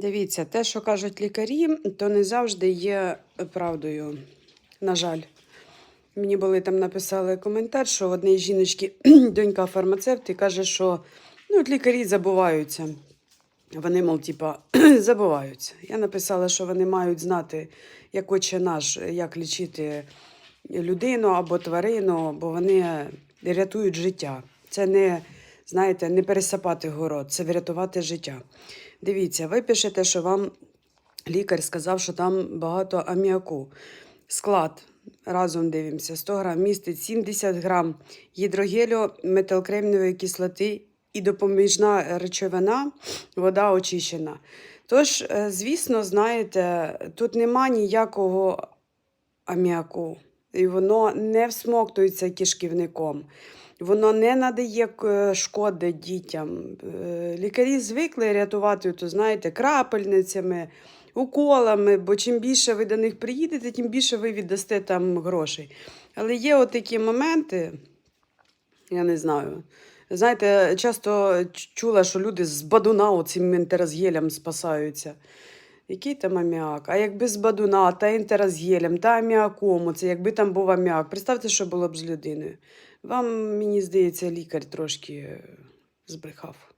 Дивіться, те, що кажуть лікарі, то не завжди є правдою. На жаль. Мені були там написали коментар, що в однієї жіночки донька фармацевт і каже, що ну, от лікарі забуваються. Вони, мов, типа, забуваються. Я написала, що вони мають знати, як отче наш, як лічити людину або тварину, бо вони рятують життя. Це не, знаєте, не пересапати город, це врятувати життя. Дивіться, ви пишете, що вам лікар сказав, що там багато аміаку. Склад разом дивимося: 100 грам містить 70 грам гідрогелю метилкремниевої кислоти і допоміжна речовина, вода очищена. Тож, е, звісно, знаєте, тут нема ніякого аміаку, і воно не всмоктується кишківником. Воно не надає е, шкоди дітям. Е, Лікарі звикли рятувати, то знаєте, крапельницями, уколами, бо чим більше ви до них приїдете, тим більше ви віддасте там грошей. Але є такі моменти, я не знаю. Знаєте, часто чула, що люди з бадуна оцим інтеразгелем спасаються. Який там аміак? А якби з бадуна, та інтеразгелем, та аміаком, це якби там був аміак. Представте, що було б з людиною. Вам, мені здається, лікар трошки збрехав.